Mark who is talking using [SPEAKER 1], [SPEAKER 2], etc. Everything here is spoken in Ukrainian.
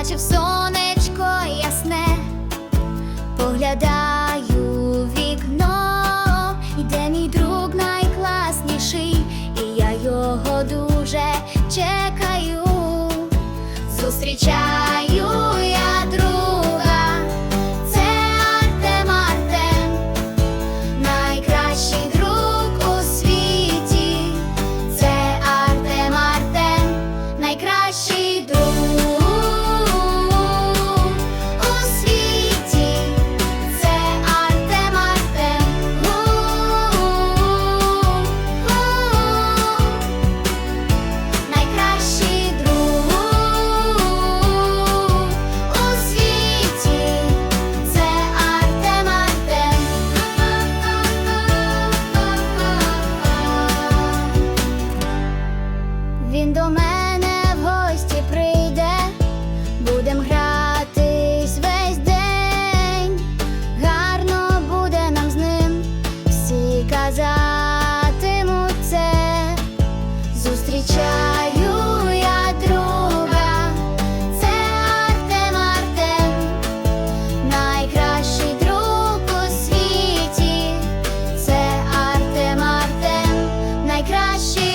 [SPEAKER 1] побачив сонечко ясне, поглядаю вікно, йде мій друг найкласніший, і я його дуже чекаю, зустрічаю. Він до мене в гості прийде, будем гратись весь день, гарно буде нам з ним. Всі казатимуть це, зустрічаю я друга, це Артем Артем, найкращий друг у світі, це Артем найкращий.